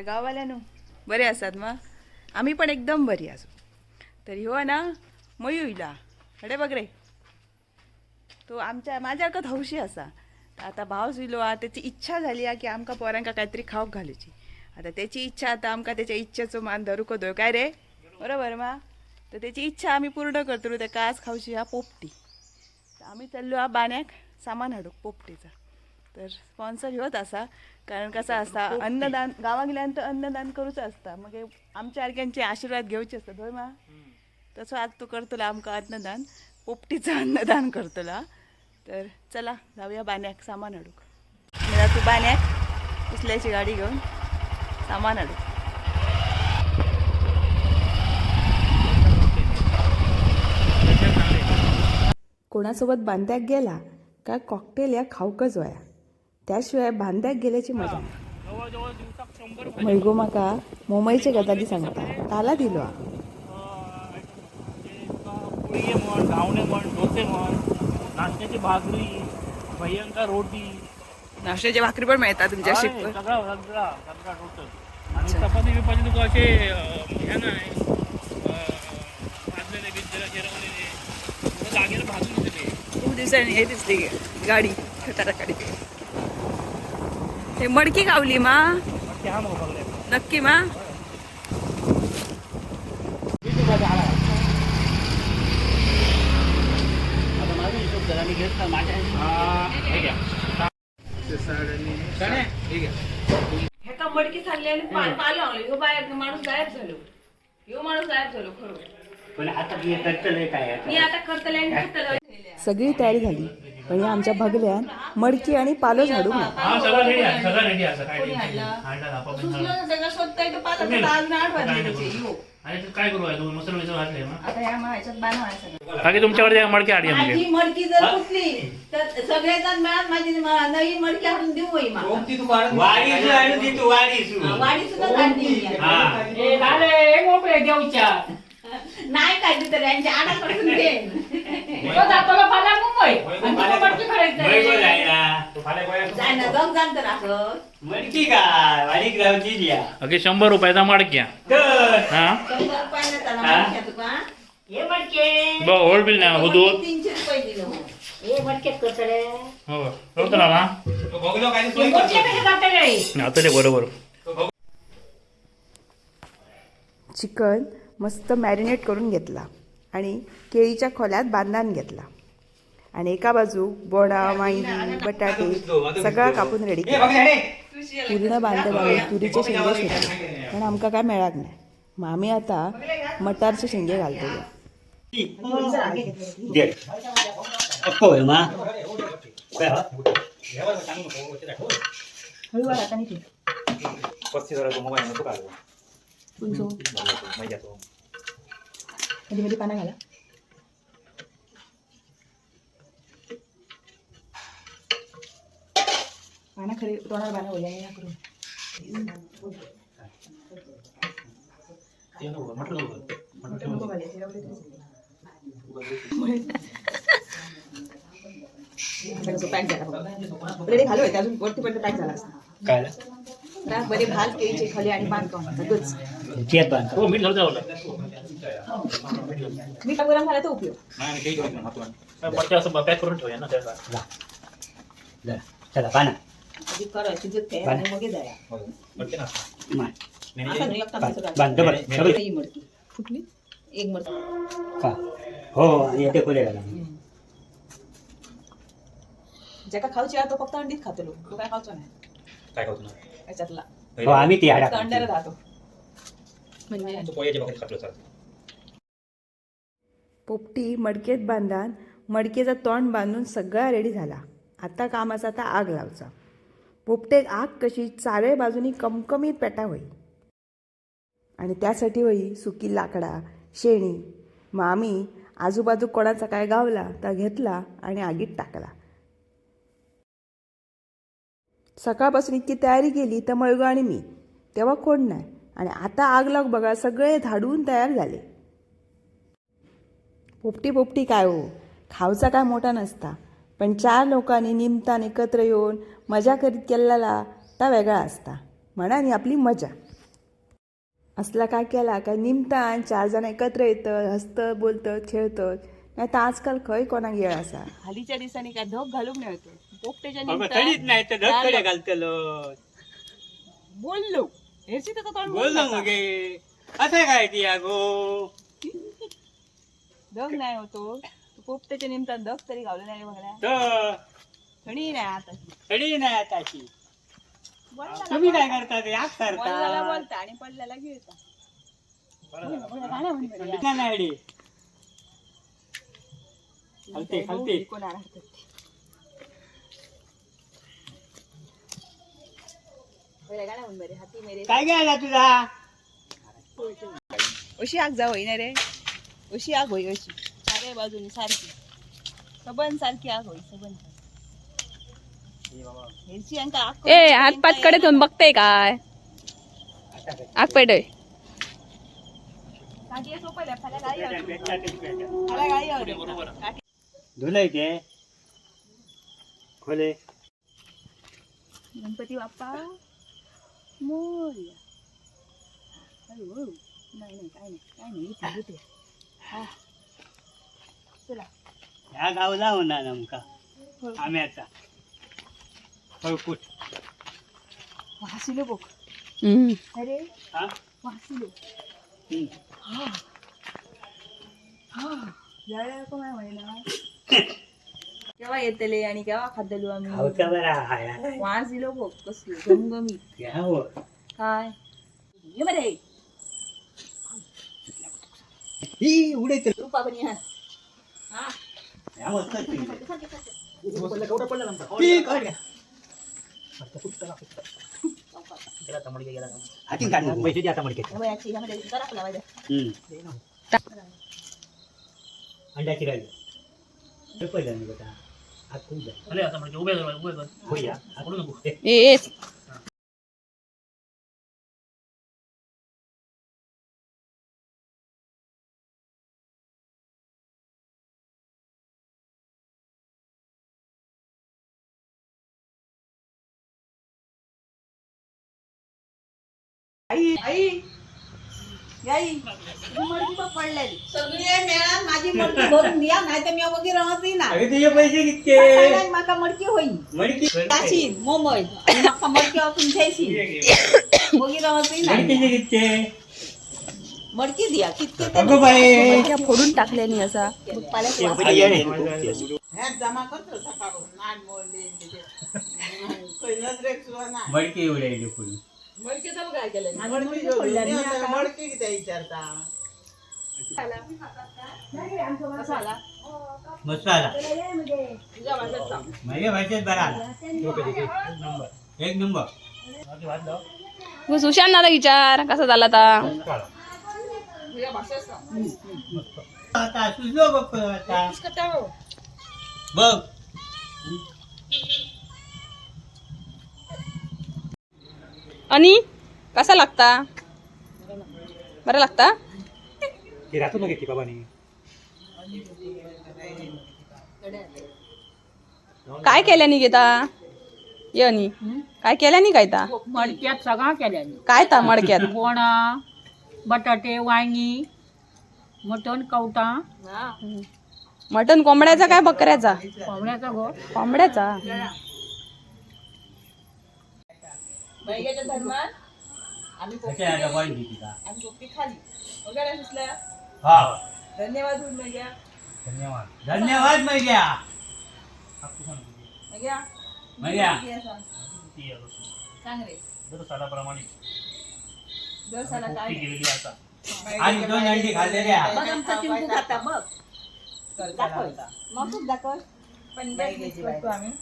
तर गाववाल्यानो. बरे असतात मग? आम्ही पण एकदम बरी असू तर ह्यो ना मयू अडे बघ रे. तो आमच्या माझ्याकडं हौशी असा. आता भाव सुलो हा त्याची इच्छा झाली हा की आमका पोरांका काहीतरी खाऊक घालूची. आता त्याची इच्छा आता आमका त्याच्या इच्छेचो मान धरूक होतो काय रे? बरोबर मा? तर त्याची इच्छा आम्ही पूर्ण करतो त्या कास खाऊशी हा पोपटी. आम्ही चाललो हा बाण्याक सामान हाडूक पोपटीचा. तर स्पॉन्सर होत असा. कारण कसा असता अन्नदान गावा गेल्यानंतर अन्नदान करूच असता. मग हे आमच्या सारख्यांचे आशीर्वाद घेऊचे असतात होय मा? तसं आज तू करतला आमका अन्नदान पोपटीचं अन्नदान करतला तर चला जाऊया बाण्याक सामान हाडूक. मला तू बाण्याक उचल्याची गाडी घेऊन सामान हाडूक. कोणासोबत बांध्याक गेला काय कॉकटेल या खाऊकच वया? त्याशिवाय बांध्याक गेल्याची मजा. मैगो माका मुंबईचे गजाली सांगता. ताला दिलो हा. म्हण म्हण डोसे म्हण नाश्त्याची भाकरी भयंकर रोटी. नाश्त्याची भाकरी पण मिळतात तुमच्या सगळा सगळा सगळा टोटल. आणि चपाती बिपाती तुका असे हे नाही भाजलेले बिजलेले जेरवलेले तुका जागेला भाजून देते खूप दिवसांनी हे दिसली गाडी खटारा गाडी. हे मडकी गावली मा. नक्की मा. हे हे ह्याका मडकी खाल्ली आणि पालो आणलो ह्यो बाहेर माणूस गायब झालो. ह्यो माणूस गायब झालो खरं. पण आता मी काय? मी आता करतले आणि करतले सगळी तयारी झाली. पण या आमच्या भगल्यान मडकी आणि पालो झाडू हा सगळं सगळं काय. सगळं काय काय सगळं. बाकी तुमच्याकडे मडके आडी मडकी जर फुटली तर सगळेजण मिळून माझी म- नवी मडकी हाडून देऊ वाडी सुद्धा हा नाही काढली तर यांच्या आडाकडून काय? वाडीक द्या अगे शंभर रुपयाचा मडक्या. तर. हा? हा? हे? मडके. होल्ड बिल नाही हुदू तीनशे रुपये दिले हो. हे मडके करतले हो होतं ना ना बघलो काय आता ते बरोबर चिकन मस्त मॅरिनेट करून घेतला आणि केळीच्या खोल्यात बांधान घेतला. आणि एका बाजू बोडा वांगी बटाटे सगळा कापून रेडी केला पूर्ण बांधे बांधून तुरीचे शेंगे शिजले पण आमका काय मिळाक नाही. मग आम्ही आता मटारचे शेंगे घालतो. दे. होय मा मध्ये मध्ये पाना घाला. खरे तोंडाला या करून पॅक झाला रेडी घालू आहे अजून वरती पण पॅक झाला असता. काय? राख बरे भाल केळीचे खाली आणि बांध सगळंच चेत बांध हो मीठ मी का गरम उपयोग? असं पॅक करून ठेवूया ना त्याचा चला पाना. आधी करायची शिजत आणि मग जाया मडके ना. माय. आता नाही लागतं बांध सगळं. बांध बरं, सगळं. ही मडकी. फुटली? एक मडकी. का? हो येते ज्याका खाऊची आहे तो फक्त अंडीच खातो लोक. तो काय खावचो नाही. काय खातो याच्यातला. हो आम्ही ती हाडा फक्त अंड्याला राहतो. म्हणजे? पोयाच्या भाकरी खातो चालतो. पोपटी मडकेत बांधान मडकेचा तोंड बांधून सगळा रेडी झाला. आता कामाचा आता आग लावचा. पोपटेक आग कशी चारे बाजूनी कमकमीत पेटा होई. आणि त्यासाठी होई सुकी लाकडा शेणी. मग आम्ही आजूबाजू कोणाचा काय गावला तर घेतला आणि आगीत टाकला. सकाळपासून इतकी तयारी केली तर मळगो आणि मी. तेव्हा कोण नाही. आणि आता आग लाग बघा सगळे धाडून तयार झाले. पोपटी पोपटी काय हो? खावचा काय मोठा नसता. पण चार लोकांनी निमतान एकत्र येऊन मजा करीत केलेला ता वेगळा असता. म्हणानी आपली मजा. असला काय केला काय निमतान चार जण एकत्र येतं हसतं बोलतं खेळतं नाही तर आजकाल खंय कोणाक येळ असा? हालीच्या दिसांनी काय धग घालूक नाही निमतान तर धडकडे घालतलो बोललो. हेची तर तोंड बोललो मग. असं काय ती का? धग नाही होतो. तू पोपटेच्या निमतान धग तरी घालू नाही बघल्या तर थंडी नाही आता. तडी नाही आताची तुम्ही काय करता ते? आग बोलता आणि पडल्याला गिळता. नाही. बरं. हाती मेरे काय घ्यायला तुझा? अशी आग जाऊ होई ना रे. अशी आग होई अशी चारही बाजूनी सारखी. सबन सारखी आग होई सबन. ह्याची अंका आग ए हात पात कडे ठेवून बघते काय? आग. काठी. धुलय ते. खोले. गणपती बाप्पा. मोरया. अरे हो. नाही नाही काय नाही काय नाही. इथे. हा. चला. ह्या गावला होणार नेमका आम्याचा फळकुट. वासिलो बघ. अरे हा? वासिलो हम्म. हा. हा. केव्हा येतले आणि केव्हा खाद्दलो आम्ही? गावचा बरा? हाय वास दिलो बघ कसली गमगमी घ्या हो. काय? ये बरे. ही उडे रूपा बनी हा हा ह्या मस्त ती काढ घ्या. हाती काढ मग. पैसे द्या आता मडके या बायाची ह्यामध्ये जरा आई आई. आई बघ पडलेली. सगळे मेळान माझी मडकी भरून द्या नाही तर मी वगैरे राहतही ना. अरे तुझे पैसे कितके? सगळ्यांक म्हाका मडकी होई मडकी मोमय म्हाका मडकी वाचून घ्यायची वगैरे राहतही ना. कितके? मडकी द्या कितके ते अगो बाई. मडक्या फोडून टाकल्यानी असा. पाल्यात वास. मडकी उडायली फुल. मडकीचं काय केलं? आणि मडकी पडल्यानी आता. कसा आला? मस्त आला तुझ्या भाषेत सांग. माझ्या भाषेत बरा आला. एक नंबर. तू सुशांत आता विचार कसा झाला आता? तुझ्या भाषेत सांग. आता सुचलो बघ आता. कसं टाळू? बघ. आणि कसा लागता? बरं लागता? राहतो ना. किती काय केल्यानी घेता यनी काय केल्यानी काय ता मडक्यात सगळा केल्याने काय ता मडक्यात? बोणा बटाटे वांगी मटण कवटा. मटन कोंबड्याचा काय बकऱ्याचा? कोंबड्याचा गोड कोंबड्याचा? बैग्याच्या धर्मात आम्ही पोपटी कशा केली, वाईट भीती का? आम्ही पोपटी खाली. वगैरे सुचल्या हा. धन्यवाद होईल मैया. धन्यवाद. धन्यवाद मैया. मैया मैया. ती आहे. सांग. रे. दर सालाप्रमाणे दर साला काय? आता. आणि दोन अंडी खाल्लेल्या बघ आमचा चिंकू खाता बघ. दाखव. मग दाखव. पण करतो आम्ही.